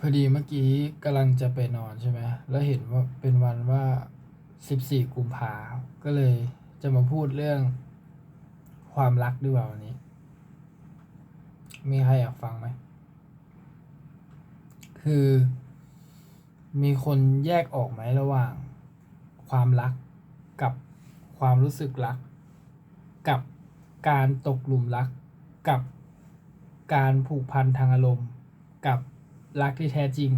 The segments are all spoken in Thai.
พอดีเมื่อกี้กำลังจะไปนอนใช่ไหมแล้วเห็นว่าเป็นวันว่าสิบสี่กุมภาก็เลยจะมาพูดเรื่องความรักดีกว่าวันนี้ มีใครอยากฟังไหม คือมีคนแยกออกไหมระหว่าง ความรักกับความรู้สึกรัก กับการตกหลุมรัก กับการผูกพันทางอารมณ์ กับ รักที่แท้จริง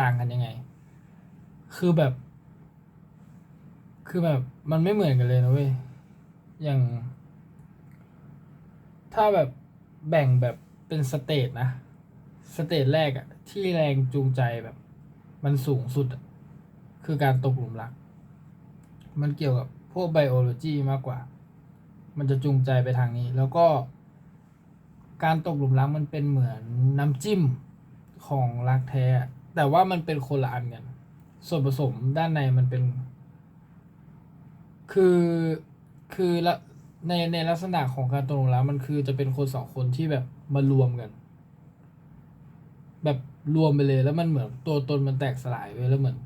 ต่างกันยังไง คือแบบ คือแบบมันไม่เหมือนกันเลยนะเว้ย อย่าง ถ้าแบบแบ่งแบบเป็นสเตจนะ สเตจแรกอะที่แรงจูงใจแบบ มันสูงสุดคือการตกหลุมรัก มันเกี่ยวกับพวกไบโอโลจีมากกว่า มันจะจูงใจไปทางนี้ แล้วก็ การตกหลุมรักมันเป็นเหมือนน้ำจิ้ม ของรักแท้ แต่ว่ามันเป็นคนละอันกัน ส่วนผสมด้านในมันเป็น คือคือละในในลักษณะของการตกหลุมรักมันคือจะเป็นคนสองคนที่แบบมารวมกัน แบบรวมไปเลยแล้วมันเหมือนตัวตนมันแตกสลายไปแล้วเหมือน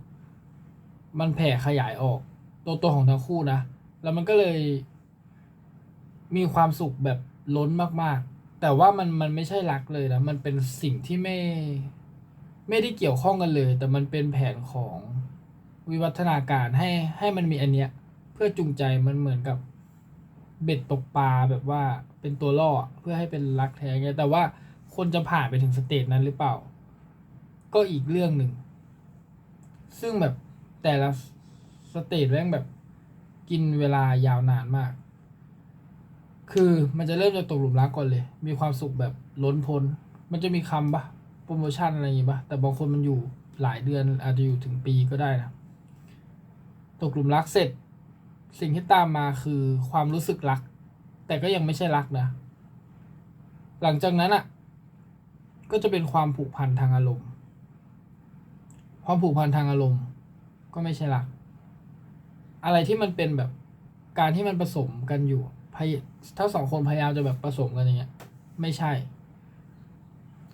มันแผ่ขยายออก ตัวตนของทั้งคู่นะ แล้วมันก็เลยมีความสุขแบบล้นมากๆ แต่ว่ามันมันไม่ใช่รักเลยนะมันเป็นสิ่งที่ไม่ ไม่ได้เกี่ยวข้องกันเลย แต่มันเป็นแผนของวิวัฒนาการให้ให้มันมีอันเนี้ย เพื่อจูงใจมันเหมือนกับเบ็ดตกปลาแบบว่าเป็นตัวล่อเพื่อให้เป็นรักแท้ไงแต่ว่าคนจะผ่านไปถึงสเตจนั้นหรือเปล่า ก็อีกเรื่องหนึ่ง ซึ่งแบบแต่ละสเตจแม่งแบบกินเวลายาวนานมาก คือมันจะเริ่มจากตกหลุมรักก่อนเลย มีความสุขแบบล้นพ้น มันจะมีคำปะโปรโมชั่นอะไรอย่างงี้ปะแต่บางคนมันอยู่หลายเดือนอาจจะอยู่ถึงปีก็ได้นะ ตกหลุมรักเสร็จ สิ่งที่ตามมาคือความรู้สึกรัก แต่ก็ยังไม่ใช่รักนะ หลังจากนั้นอะ ก็จะเป็นความผูกพันทางอารมณ์ความผูกพันทางอารมณ์ ก็ไม่ใช่รัก อะไรที่มันเป็นแบบการที่มันผสมกันอยู่ ถ้าสองคนพยายามจะแบบผสมกันอย่างเงี้ย ไม่ใช่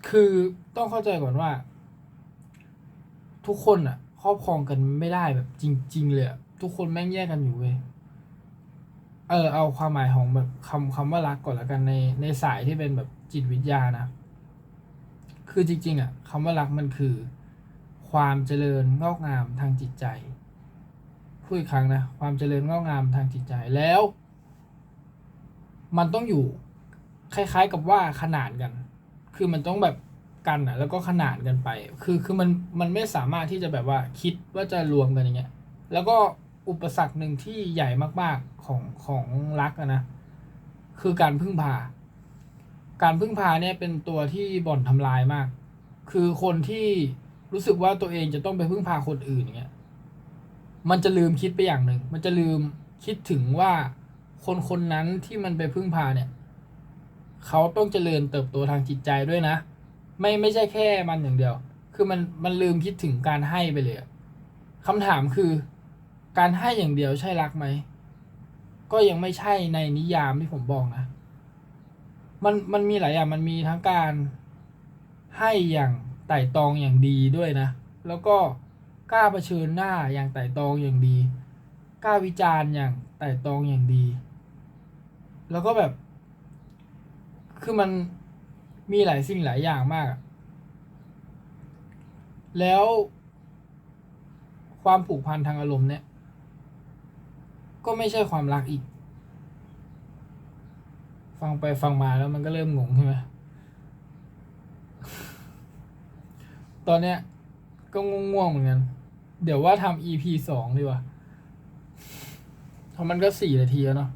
คือต้องเข้าใจก่อนว่า ทุกคนอะครอบครองกันไม่ได้แบบจริง ๆ เลยทุกคนแม่งแยกกันอยู่เว้ยเออเอาความหมายของแบบคำคำว่ารักก่อนละกันในในสายที่เป็นแบบจิตวิทยานะ คือจริง ๆอะคำว่ารักมันคือ ความเจริญงอกงามทางจิตใจพูดอีกครั้งนะ ความเจริญงอกงามทางจิตใจแล้ว มันต้องอยู่คล้าย ๆกับว่าขนานกัน คือมันต้องแบบกันอะ แล้วก็ขนานกันไป คือคือมันมันไม่สามารถที่จะแบบว่าคิดว่าจะรวมกันอย่างเงี้ย แล้วก็อุปสรรคหนึ่งที่ใหญ่มากๆของของรักนะ คือการพึ่งพา การพึ่งพาเนี่ยเป็นตัวที่บ่อนทำลายมาก คือคนที่รู้สึกว่าตัวเองจะต้องไปพึ่งพาคนอื่นอย่างเงี้ย มันจะลืมคิดไปอย่างหนึ่ง มันจะลืมคิดถึงว่า คนคนนั้นที่มันไปพึ่งพาเนี่ย เขาต้องเจริญเติบโตทางจิตใจด้วยนะ ไม่ไม่ใช่แค่มันอย่างเดียว คือมันมันลืมคิดถึงการให้ไปเลยอะคำถามคือ การให้อย่างเดียวใช่รักไหม ก็ยังไม่ใช่ในนิยามที่ผมบอกนะ มันมันมีหลายอย่างมันมีทั้งการให้อย่างไต่ตองอย่างดีด้วยนะ แล้วก็กล้าเผชิญหน้าอย่างไต่ตองอย่างดีกล้าวิจารณ์อย่างไต่ตองอย่างดี แล้วก็แบบ คือมันมีหลายสิ่งหลายอย่างมาก แล้วความผูกพันทางอารมณ์เนี่ย ก็ไม่ใช่ความรักอีก ฟังไปฟังมาแล้วมันก็เริ่มงงใช่ไหมตอนเนี้ย ก็ง่วงๆเหมือนกัน เดี๋ยวว่าทำ EP สองดีกว่าเพราะมันก็สี่นาทีแล้วเนาะ